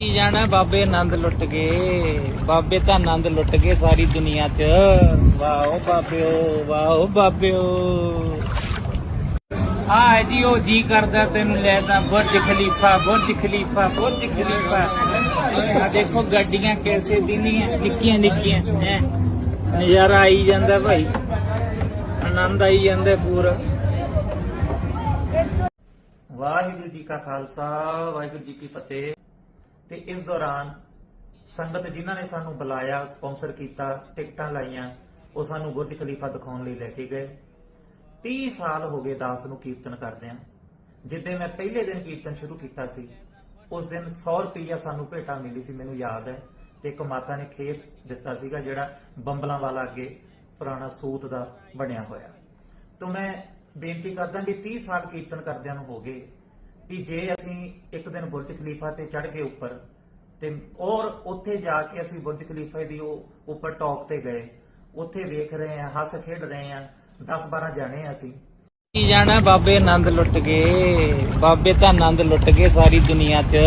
ਕੀ ਜਾਣਾ ਬਾਬੇ ਆਨੰਦ ਲੁੱਟ ਗਏ? ਬਾਬੇ ਤਾਂ ਆਨੰਦ ਲੁੱਟ ਗਏ ਸਾਰੀ ਦੁਨੀਆ 'ਚ। ਵਾਓ ਬਾਬਿਓ ਵਾਓ ਬਾਬਿਓ। ਆ ਜੀ, ਉਹ ਜੀ ਕਰਦਾ ਤੈਨੂੰ ਲੈ ਤਾਂ Burj Khalifa Burj Khalifa Burj Khalifa. ਆ ਦੇਖੋ ਗੱਡੀਆਂ ਕੈਸੇ ਦਿਨੀਆਂ ਨਿੱਕੀਆਂ ਨਿੱਕੀਆਂ। ਹੈ? ਨਜ਼ਾਰਾ ਆਈ ਜਾਂਦਾ ਭਾਈ। ਆਨੰਦ ਆਈ ਜਾਂਦਾ ਪੂਰਾ। ਵਾਹਿਗੁਰੂ ਜੀ ਕਾ ਖਾਲਸਾ, ਵਾਹਿਗੁਰੂ ਜੀ ਕੀ ਫਤਿਹ। ਤੇ ਇਸ ਦੌਰਾਨ ਸੰਗਤ ਜਿਨ੍ਹਾਂ ਨੇ ਸਾਨੂੰ ਬੁਲਾਇਆ, ਸਪਾਂਸਰ ਕੀਤਾ, ਟਿਕਟਾਂ ਲਾਈਆਂ, ਉਹ ਸਾਨੂੰ ਬੁਰਜ ਖਲੀਫਾ ਦਿਖਾਉਣ ਲਈ ਲੈ ਕੇ ਗਏ। 30 ਸਾਲ ਹੋ ਗਏ ਦਾਸ ਨੂੰ ਕੀਰਤਨ ਕਰਦਿਆਂ। ਜਿੱਦੇ ਮੈਂ ਪਹਿਲੇ ਦਿਨ ਕੀਰਤਨ ਸ਼ੁਰੂ ਕੀਤਾ ਸੀ, ਉਸ ਦਿਨ 100 ਰੁਪਈਆ ਸਾਨੂੰ ਭੇਟਾ ਮਿਲੀ ਸੀ, ਮੈਨੂੰ ਯਾਦ ਹੈ। ਤੇ ਇੱਕ ਮਾਤਾ ਨੇ ਖੇਸ ਦਿੱਤਾ ਸੀਗਾ, ਜਿਹੜਾ ਬੰਬਲਾਂ ਵਾਲਾ ਅੱਗੇ ਪੁਰਾਣਾ ਸੂਤ ਦਾ ਬਣਿਆ ਹੋਇਆ। ਤੋਂ ਮੈਂ ਬੇਨਤੀ ਕਰਦਾ ਵੀ 30 ਸਾਲ ਕੀਰਤਨ ਕਰਦਿਆਂ ਨੂੰ ਹੋ ਗਏ। ਵੀ ਜੇ ਅਸੀਂ ਇੱਕ ਦਿਨ ਬੁਰਜ ਖਲੀਫਾ ਤੇ ਚੜ ਗਏ ਉੱਪਰ, ਤੇ ਔਰ ਉੱਥੇ ਜਾ ਕੇ ਅਸੀਂ ਬੁਰਜ ਖਲੀਫਾ ਦੀ ਉਹ ਉੱਪਰ ਟੌਪ ਤੇ ਗਏ, ਉੱਥੇ ਵੇਖ ਰਹੇ ਆ ਹੱਸ ਖੇਡ ਰਹੇ ਆ 10 12 ਜਾਣੇ ਆ ਅਸੀਂ। ਕੀ ਜਾਣਾ ਬਾਬੇ, ਆਨੰਦ ਲੁੱਟ ਗਏ। ਬਾਬੇ ਤਾਂ ਆਨੰਦ ਲੁੱਟ ਗਏ ਸਾਰੀ ਦੁਨੀਆ 'ਚ।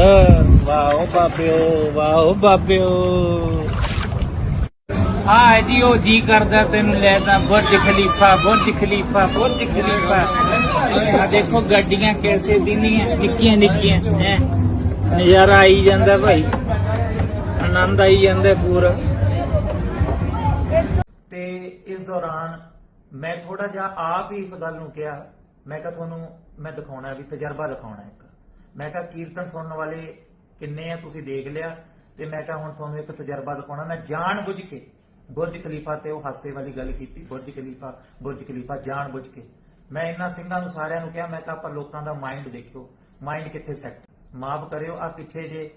ਵਾਓ ਬਾਬਿਓ ਵਾਓ ਬਾਬਿਓ। ਆ ਜੀ, ਉਹ ਜੀ ਕਰਦਾ ਤੈਨੂੰ ਲੈ ਤਾਂ Burj Khalifa Burj Khalifa Burj Khalifa. ਆ ਦੇਖੋ ਗੱਡੀਆਂ ਕੈਸੇ ਦਿਨੀਆਂ ਨਿੱਕੀਆਂ ਨਿੱਕੀਆਂ। ਹੈ? ਨਜ਼ਾਰਾ ਆਈ ਜਾਂਦਾ ਭਾਈ। ਆਨੰਦ ਆਈ ਜਾਂਦਾ ਪੂਰਾ। ਤੇ ਇਸ ਦੌਰਾਨ ਮੈਂ ਥੋੜਾ ਜਿਹਾ ਆਪ ਹੀ ਇਸ ਗੱਲ ਨੂੰ ਕਿਹਾ। ਮੈਂ ਕਿਹਾ ਤੁਹਾਨੂੰ ਮੈਂ ਦਿਖਾਉਣਾ ਵੀ ਤਜਰਬਾ ਦਿਖਾਉਣਾ ਇੱਕ। ਮੈਂ ਕਿਹਾ ਕੀਰਤਨ ਸੁਣਨ ਵਾਲੇ ਕਿੰਨੇ ਆ, ਤੁਸੀਂ ਦੇਖ ਲਿਆ। ਤੇ ਮੈਂ ਕਿਹਾ ਹੁਣ ਤੁਹਾਨੂੰ ਇੱਕ ਤਜਰਬਾ ਦਿਖਾਉਣਾ। ਮੈਂ ਜਾਣ ਬੁੱਝ ਕੇ ਬੁਰਜ ਖਲੀਫਾ ਤੇ ਉਹ ਹਾਸੇ ਵਾਲੀ ਗੱਲ ਕੀਤੀ। ਬੁਰਜ ਖਲੀਫਾ ਬੁਰਜ ਖਲੀਫਾ ਜਾਣ ਬੁੱਝ ਕੇ। ਮੈਂ ਇਹਨਾਂ ਸਿੰਘਾਂ ਨੂੰ ਸਾਰਿਆਂ ਨੂੰ ਕਿਹਾ, ਮੈਂ ਕਿਹਾ ਆਪਾਂ ਲੋਕਾਂ ਦਾ ਮਾਈਂਡ ਦੇਖਿਓ ਮਾਈਂਡ ਕਿੱਥੇ ਸੈੱਟ ਮਾਫ ਕਰਿਓ ਆ ਪਿੱਛੇ ਜੇ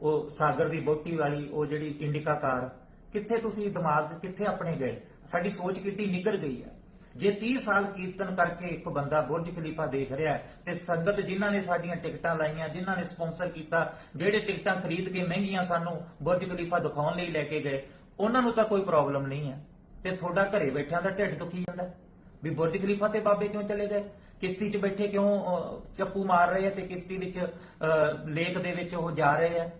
ਉਹ ਸਾਗਰ ਦੀ ਬੋਟੀ ਵਾਲੀ, ਉਹ ਜਿਹੜੀ ਇੰਡਿਕਾ ਕਾਰ, ਕਿੱਥੇ ਤੁਸੀਂ ਦਿਮਾਗ, ਕਿੱਥੇ ਆਪਣੇ ਗਏ? ਸਾਡੀ ਸੋਚ ਕਿੱਡੀ ਨਿਗਰ ਗਈ ਹੈ ਜੇ 30 ਸਾਲ ਕੀਰਤਨ ਕਰਕੇ ਇੱਕ ਬੰਦਾ ਬੁਰਜ ਖਲੀਫਾ ਦੇਖ ਰਿਹਾ ਤੇ ਸੰਗਤ ਜਿਨ੍ਹਾਂ ਨੇ ਸਾਡੀਆਂ ਟਿਕਟਾਂ ਲਾਈਆਂ, ਜਿਨ੍ਹਾਂ ਨੇ ਸਪਾਂਸਰ ਕੀਤਾ, ਜਿਹੜੇ ਟਿਕਟਾਂ ਖਰੀਦ ਕੇ ਮਹਿੰਗੀਆਂ ਸਾਨੂੰ ਬੁਰਜ ਖਲੀਫਾ ਦਿਖਾਉਣ ਲਈ ਲੈ ਕੇ ਗਏ, ਉਹਨਾਂ ਨੂੰ ਤਾਂ ਕੋਈ ਪ੍ਰੋਬਲਮ ਨਹੀਂ ਹੈ। ਤੇ ਤੁਹਾਡਾ ਘਰੇ ਬੈਠਿਆਂ ਦਾ ਢਿੱਡ ਦੁਖੀ ਜਾਂਦਾ ਵੀ ਬੁਰਜ ਖਲੀਫਾ ਤੇ ਬਾਬੇ ਕਿਉਂ ਚਲੇ ਗਏ? ਕਿਸ਼ਤੀ 'ਚ ਬੈਠੇ ਕਿਉਂ ਚੱਪੂ ਮਾਰ ਰਹੇ ਆ ਤੇ ਕਿਸ਼ਤੀ ਵਿੱਚ ਅਹ, ਲੇਕ ਦੇ ਵਿੱਚ ਉਹ ਜਾ ਰਹੇ ਆ?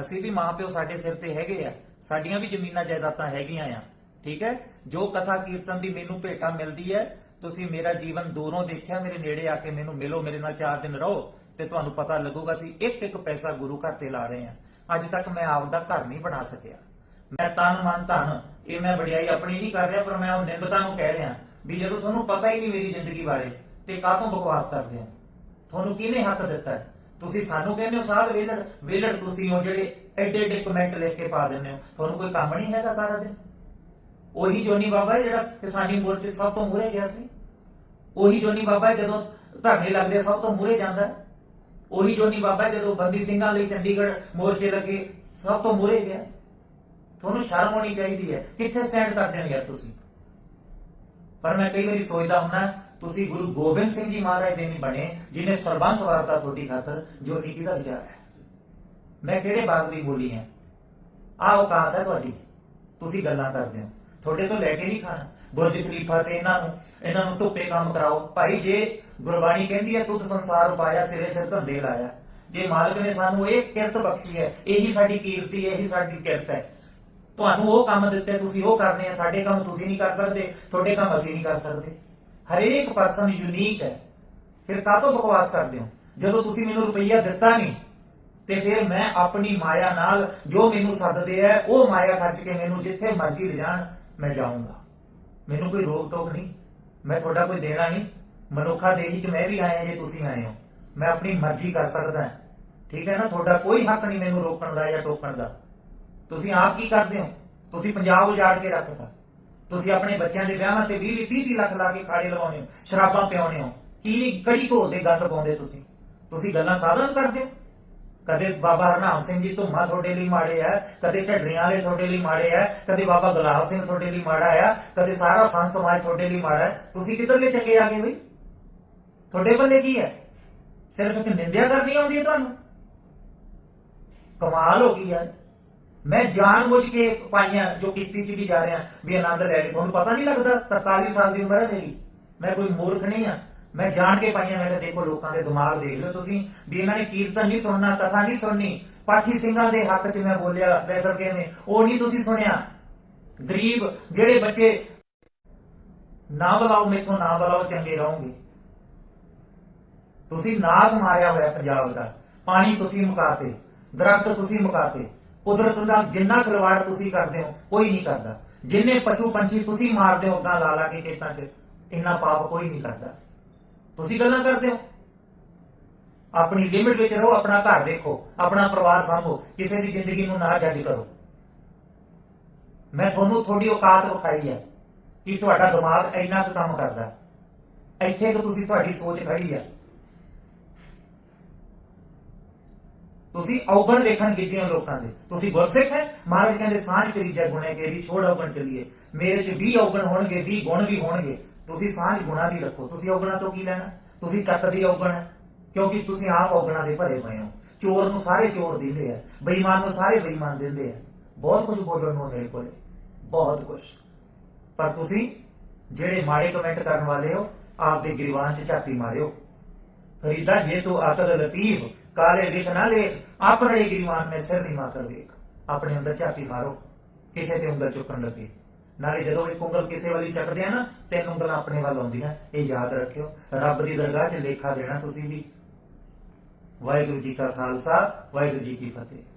ਅਸੀਂ ਵੀ ਮਾਪਿਓ ਸਾਡੇ ਸਿਰ ਤੇ ਹੈਗੇ ਆ। ਸਾਡੀਆਂ ਵੀ ਜ਼ਮੀਨਾਂ ਜਾਇਦਾਦਾਂ ਹੈਗੀਆਂ ਆ। ਠੀਕ ਹੈ? ਜੋ ਕਥਾ ਕੀਰਤਨ ਦੀ ਮੈਨੂੰ ਭੇਟਾ ਮਿਲਦੀ ਹੈ ਤੁਸੀਂ ਮੇਰਾ ਜੀਵਨ ਦੂਰੋਂ ਦੇਖਿਆ ਮੇਰੇ ਨੇੜੇ ਆ ਕੇ ਮੈਨੂੰ ਮਿਲੋ ਮੇਰੇ ਨਾਲ 4 ਦਿਨ ਰਹੋ ਤੇ ਤੁਹਾਨੂੰ ਪਤਾ ਲੱਗੂਗਾ ਅਸੀਂ ਇੱਕ ਇੱਕ ਪੈਸਾ ਗੁਰੂ ਘਰ ਤੇ ਲਾ ਰਹੇ ਆ। ਅੱਜ ਤੱਕ ਮੈਂ ਆਪਦਾ ਘਰ ਨਹੀਂ ਬਣਾ ਸਕਿਆ। ਮੈਂ ਤਨ ਮਨ ਧਨ ਇਹ ਮੈਂ ਵਡਿਆਈ ਆਪਣੀ ਨਹੀਂ ਕਰ ਰਿਹਾ ਪਰ ਮੈਂ ਉਹ ਨਿੰਦਤਾ ਨੂੰ ਕਹਿ ਰਿਹਾ। ਵੀ ਜਦੋਂ ਤੁਹਾਨੂੰ ਪਤਾ ਹੀ ਨਹੀਂ ਮੇਰੀ ਜ਼ਿੰਦਗੀ ਬਾਰੇ ਤੇ ਕਾਹਤੋਂ ਬਕਵਾਸ ਕਰਦੇ ਹੋ? ਤੁਹਾਨੂੰ ਕਿਹਨੇ ਹੱਕ ਦਿੱਤਾ? ਹੈ? ਤੁਸੀਂ ਸਾਨੂੰ ਕਹਿੰਦੇ ਹੋ, ਸਾਧ ਵੇਲੜ ਵੇਲੜ ਤੁਸੀਂ ਹੋ ਜਿਹੜੇ ਐਡੇ ਐਡੇ ਕਮੈਂਟ ਲਿਖ ਕੇ ਪਾ ਦਿੰਦੇ ਹੋ। ਤੁਹਾਨੂੰ ਕੋਈ ਕੰਮ ਨਹੀਂ ਹੈਗਾ ਸਾਰਾ ਦਿਨ? ਉਹੀ ਜੋਨੀ ਬਾਬਾ ਜਿਹੜਾ ਕਿਸਾਨੀ ਮੋਰਚੇ ਸਭ ਤੋਂ ਮੂਹਰੇ ਗਿਆ ਸੀ। ਉਹੀ ਜੋਨੀ ਬਾਬਾ ਜਦੋਂ ਧਰਨੇ ਲੱਗਦੇ ਸਭ ਤੋਂ ਮੂਹਰੇ ਜਾਂਦਾ ਉਹੀ ਜੋਨੀ ਬਾਬਾ ਜਦੋਂ ਬੰਦੀ ਸਿੰਘਾਂ ਲਈ ਚੰਡੀਗੜ੍ਹ ਮੋਰਚੇ ਲੱਗੇ, ਸਭ ਤੋਂ ਮੂਹਰੇ ਗਿਆ। ਤੁਹਾਨੂੰ ਸ਼ਰਮ ਆਉਣੀ ਚਾਹੀਦੀ ਹੈ। ਕਿੱਥੇ ਸਟੈਂਡ ਕਰਦੇ ਹੋ ਯਾਰ ਤੁਸੀਂ? ਪਰ ਮੈਂ ਕਈ ਵਾਰੀ ਸੋਚਦਾ ਹੁੰਨਾ ਤੁਸੀਂ ਗੁਰੂ ਗੋਬਿੰਦ ਸਿੰਘ ਜੀ ਮਹਾਰਾਜ ਦੇ ਨਹੀਂ ਬਣੇ, ਜਿਨੇ ਸਰਬੰਸ ਵਾਰਤਾ ਤੁਹਾਡੀ ਖਾਤਰ ਜੋ ਨੀਤੀ ਦਾ ਵਿਚਾਰ ਹੈ। ਮੈਂ ਕਿਹੜੇ ਬਾਗ ਦੀ ਬੋਲੀ ਹੈ? ਆਹ ਔਕਾਤ ਹੈ ਤੁਹਾਡੀ। ਤੁਸੀਂ ਗੱਲਾਂ ਕਰਦੇ ਹੋ। ਤੁਹਾਡੇ ਤੋਂ ਲੈ ਕੇ ਨਹੀਂ ਖਾਣਾ। ਬੁਰਜ ਖਲੀਫਾ ਤੇ ਇਹਨਾਂ ਨੂੰ ਇਹਨਾਂ ਨੂੰ ਧੁੱਪੇ ਕੰਮ ਕਰਾਓ। ਭਾਈ, ਜੇ ਗੁਰਬਾਣੀ ਕਹਿੰਦੀ ਹੈ, ਤੁਧ ਸੰਸਾਰ ਉਪਾਇਆ, ਸਿਰੇ ਸਿਰ ਧੰਦੇ ਲਾਇਆ। ਜੇ ਮਾਲਕ ਨੇ ਸਾਨੂੰ ਇਹ ਕਿਰਤ ਬਖਸ਼ੀ ਹੈ, ਇਹੀ ਸਾਡੀ ਕੀਰਤੀ ਹੈ, ਇਹੀ ਸਾਡੀ ਕਿਰਤ ਹੈ। ਤੁਹਾਨੂੰ ਉਹ ਕੰਮ ਦਿੱਤੇ, ਤੁਸੀਂ ਉਹ ਕਰਨੇ ਆ, ਸਾਡੇ ਕੰਮ ਤੁਸੀਂ ਨਹੀਂ ਕਰ ਸਕਦੇ, ਤੁਹਾਡੇ ਕੰਮ ਅਸੀਂ ਨਹੀਂ ਕਰ ਸਕਦੇ। ਹਰੇਕ ਪਰਸਨ ਯੂਨੀਕ ਹੈ। ਫਿਰ ਕਾਹਤੋਂ ਬਕਵਾਸ ਕਰਦੇ ਹੋ? ਜਦੋਂ ਤੁਸੀਂ ਮੈਨੂੰ ਰੁਪਈਆ ਦਿੱਤਾ ਨਹੀਂ, ਤੇ ਫਿਰ ਮੈਂ ਆਪਣੀ ਮਾਇਆ ਨਾਲ ਜੋ ਮੈਨੂੰ ਸੱਦਦੇ ਆ, ਉਹ ਮਾਇਆ ਖਰਚ ਕੇ ਮੈਨੂੰ ਜਿੱਥੇ ਮਰਜ਼ੀ ਲਿਜਾਣ ਮੈਂ ਜਾਊਂਗਾ। ਮੈਨੂੰ ਕੋਈ ਰੋਕ ਟੋਕ ਨਹੀਂ, ਮੈਂ ਤੁਹਾਡਾ ਕੋਈ ਦੇਣਾ ਨਹੀਂ। ਮਨੁੱਖਾ ਦੇਹੀ ਚ ਮੈਂ ਵੀ ਆਇਆ ਜੇ ਤੁਸੀਂ ਆਏ ਹੋ। ਮੈਂ ਆਪਣੀ ਮਰਜ਼ੀ ਕਰ ਸਕਦਾ ਠੀਕ ਹੈ ਨਾ? ਤੁਹਾਡਾ ਕੋਈ ਹੱਕ ਨਹੀਂ ਮੈਨੂੰ ਰੋਕਣ ਦਾ ਜਾਂ ਟੋਕਣ ਦਾ। ਤੁਸੀਂ ਆਪ ਕੀ ਕਰਦੇ ਹੋ? ਤੁਸੀਂ ਪੰਜਾਬ ਉਜਾੜ ਕੇ ਰੱਖਤਾ। ਤੁਸੀਂ ਆਪਣੇ ਬੱਚਿਆਂ ਦੇ ਵਿਆਹਾਂ ਤੇ 20 30 ਲੱਖ ਲਾ ਕੇ ਖਾੜੇ ਲਵਾਉਂਦੇ ਹੋ, ਸ਼ਰਾਬਾਂ ਪਿਆਉਂਦੇ ਹੋ। ਕੀ ਕੜੀ ਘੋਲ ਦੇ ਗੰਦ ਪਾਉਂਦੇ ਤੁਸੀਂ? ਤੁਸੀਂ ਗੱਲਾਂ ਸਾਧਨ ਕਰਦੇ ਹੋ? ਕਦੇ ਬਾਬਾ ਹਰਨਾਮ ਸਿੰਘ ਜੀ ਧੁੰਮਾ ਤੁਹਾਡੇ ਲਈ ਮਾੜੇ ਆ, ਕਦੇ ਢੱਡਰੀਆਂ ਵਾਲੇ ਤੁਹਾਡੇ ਲਈ ਮਾੜੇ ਆ, ਕਦੇ ਬਾਬਾ ਗੁਲਾਬ ਸਿੰਘ ਤੁਹਾਡੇ ਲਈ ਮਾੜਾ ਆ, ਕਦੇ ਸਾਰਾ ਸੰਤ ਸਮਾਜ ਤੁਹਾਡੇ ਲਈ ਮਾੜਾ ਹੈ ਤੁਸੀਂ ਕਿੱਧਰਲੇ ਚੰਗੇ ਆ ਗਏ ਬਈ? ਤੁਹਾਡੇ ਬੰਦੇ ਕੀ ਹੈ ਸਿਰਫ ਇੱਕ ਨਿੰਦਿਆ ਕਰਨੀ ਆਉਂਦੀ ਹੈ ਤੁਹਾਨੂੰ? ਕਮਾਲ ਹੋ ਗਈ ਯਾਰ। ਮੈਂ ਜਾਣ ਬੁੱਝ ਕੇ ਪਾਈਆਂ ਜੋ ਕਿਸ਼ਤੀ 'ਚ ਵੀ ਜਾ ਰਿਹਾ, ਵੀ ਆਨੰਦ ਲੈ ਕੇ। ਤੁਹਾਨੂੰ ਪਤਾ ਨਹੀਂ ਲੱਗਦਾ 43 ਸਾਲ ਦੀ ਉਮਰ ਹੈ ਮੇਰੀ। ਮੈਂ ਕੋਈ ਮੂਰਖ ਨਹੀਂ ਆ ਮੈਂ ਜਾਣ ਕੇ ਪਾਈਆਂ, ਮੈਂ ਕਿਹਾ ਦੇਖੋ, ਲੋਕਾਂ ਦੇ ਦਿਮਾਗ ਦੇਖ ਲਓ ਤੁਸੀਂ, ਵੀ ਇਹਨਾਂ ਨੇ ਕੀਰਤਨ ਨਹੀਂ ਸੁਣਨਾ, ਕਥਾ ਨਹੀਂ ਸੁਣਨੀ। ਪਾਠੀ ਸਿੰਘਾਂ ਦੇ ਹੱਕ 'ਚ ਮੈਂ ਬੋਲਿਆ ਵੈਸਰ ਕਹਿੰਦੇ, ਉਹ ਨਹੀਂ ਤੁਸੀਂ ਸੁਣਿਆ। ਗਰੀਬ ਜਿਹੜੇ ਬੱਚੇ, ਨਾ ਬੁਲਾਓ ਮੈਥੋਂ, ਨਾ ਬੁਲਾਓ ਚੰਗੇ ਰਹੋਗੇ। ਤੁਸੀਂ ਨਾਸ ਮਾਰਿਆ ਹੋਇਆ ਪੰਜਾਬ ਦਾ। ਪਾਣੀ ਤੁਸੀਂ ਮੁਕਾਤੇ, ਦਰਖਤ ਤੁਸੀਂ ਮੁਕਾਤੇ। ਕੁਦਰਤ ਦਾ ਜਿੰਨਾ ਖਿਲਵਾੜ ਤੁਸੀਂ ਕਰਦੇ ਹੋ, ਕੋਈ ਨਹੀਂ ਕਰਦਾ। ਜਿੰਨੇ ਪਸ਼ੂ ਪੰਛੀ ਤੁਸੀਂ ਮਾਰਦੇ ਹੋ ਉਦਾਂ ਲਾ ਲਾ ਕੇ ਖੇਤਾਂ 'ਚ, ਇੰਨਾ ਪਾਪ ਕੋਈ ਨਹੀਂ ਕਰਦਾ। ਤੁਸੀਂ ਗੱਲਾਂ ਕਰਦੇ ਹੋ? ਆਪਣੀ ਲਿਮਿਟ ਵਿੱਚ ਰਹੋ, ਆਪਣਾ ਘਰ ਦੇਖੋ, ਆਪਣਾ ਪਰਿਵਾਰ ਸੰਭੋ, ਕਿਸੇ ਦੀ ਜ਼ਿੰਦਗੀ ਨੂੰ ਨਾ ਜੱਜ ਕਰੋ। ਮੈਂ ਤੁਹਾਨੂੰ ਤੁਹਾਡੀ ਔਕਾਤ ਵਿਖਾਈ ਹੈ ਕਿ ਤੁਹਾਡਾ ਦਿਮਾਗ ਇੰਨਾ ਕੁ ਕੰਮ ਕਰਦਾ। ਇੱਥੇ ਕਿ ਤੁਸੀਂ ਤੁਹਾਡੀ ਸੋਚ ਖੜੀ ਹੈ। ਤੁਸੀਂ ਔਗਣ ਵੇਖਣ ਗਿੱਜੇ ਹੋ ਲੋਕਾਂ ਦੇ। ਤੁਸੀਂ ਗੁਰਸਿੱਖ ਹੈ, ਮਹਾਰਾਜ ਕਹਿੰਦੇ, ਸਾਂਝ ਕਰੀ ਜੈ ਗੁਣੇ ਕੇਰੀ ਛੋੜ ਔਗਣ ਚਲੀਏ। ਮੇਰੇ ਚ 20 ਔਗਣ ਹੋਣਗੇ 20 ਗੁਣ ਵੀ ਹੋਣਗੇ। ਤੁਸੀਂ ਸਾਂਝ ਗੁਣਾ ਦੀ ਰੱਖੋ। ਤੁਸੀਂ ਔਗਣਾ ਤੋਂ ਕੀ ਲੈਣਾ? ਤੁਸੀਂ ਚੱਕ ਦੀ ਔਗਣ ਹੈ, ਕਿਉਂਕਿ ਤੁਸੀਂ ਆਪ ਔਗਣਾ ਦੇ ਭਰੇ ਹੋਏ ਹੋ। ਚੋਰ ਨੂੰ ਸਾਰੇ ਚੋਰ ਦਿੰਦੇ ਆ, ਬੇਈਮਾਨ ਨੂੰ ਸਾਰੇ ਬੇਈਮਾਨ ਦਿੰਦੇ ਆ। ਬਹੁਤ ਕੁਝ ਬੋਲਣ ਨੂੰ ਮੇਰੇ ਕੋਲ, ਬਹੁਤ ਕੁਝ ਪਰ ਤੁਸੀਂ ਜਿਹੜੇ ਮਾੜੇ ਕਮੈਂਟ ਕਰਨ ਵਾਲੇ ਹੋ, ਆਪ ਦੇ ਗਰੀਬਾਂ 'ਚ ਝਾਤੀ ਮਾਰਿਓ। ਫਰੀਦਾ ਜੇ ਤੂੰ ਅਕਲ ਲਤੀਫ, ਕਾਲੇ ਲਿਖ ਨਾ ਲੈ ਆਪਣੇ ਗਰੀਬਾਨ ਮੈਂ ਸਿਰ ਨਹੀਂ ਮਾਤਰ ਵੇਖ ਆਪਣੇ ਅੰਦਰ ਝਾਤੀ ਮਾਰੋ, ਕਿਸੇ ਤੇ ਉਂਗਲ ਚੁੱਕਣ ਲੱਗੇ। ਨਾਲੇ ਜਦੋਂ ਇੱਕ ਉਂਗਲ ਕਿਸੇ ਵਾਲੀ ਚੱਕਦੇ ਆ ਨਾ, ਤਿੰਨ ਉਂਗਲਾਂ ਆਪਣੇ ਵੱਲ ਆਉਂਦੀਆਂ। ਇਹ ਯਾਦ ਰੱਖਿਓ, ਰੱਬ ਦੀ ਦਰਗਾਹ 'ਚ ਲੇਖਾ ਦੇਣਾ ਤੁਸੀਂ ਵੀ। ਵਾਹਿਗੁਰੂ ਜੀ ਕਾ ਖਾਲਸਾ, ਵਾਹਿਗੁਰੂ ਜੀ ਕੀ ਫਤਿਹ।